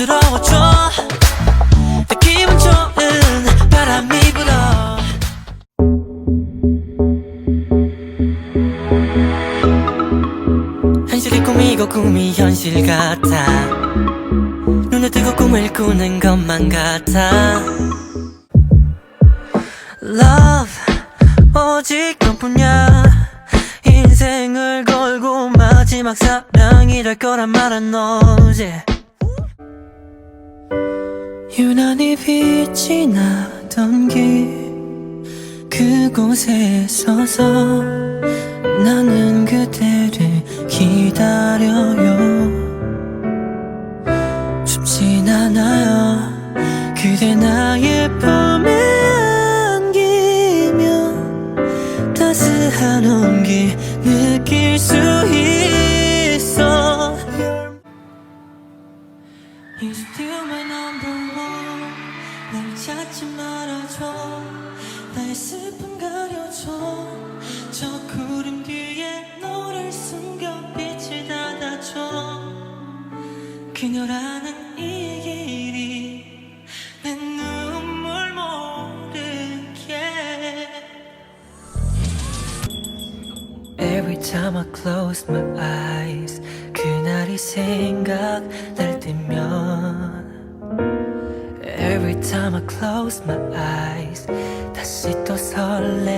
부드러워져 내 기분 좋은 바람이 불어. 현실이 꿈이고 꿈이 현실 같아. 눈에 뜨고 꿈을 꾸는 것만 같아. Love 오직 너뿐이야. 인생을 걸고 마지막 사랑 이 될 거란 말은 너지? 유난히 빛이 나던 길 그곳에 서서 나는 그대를 기다려요. 춥진 않아요. 그대 나의 품에 안기면 따스한 온기 느낄 수 있어 You still my number one. 날 찾지 말아줘. 나의 슬픔 가려줘. 저 구름 뒤에 너를 숨겨 빛을 닫아줘. 그녀라는 이 길이 Every time I close my eyes 그날이 생각날 때면 Every time I close my eyes 다시 또 설레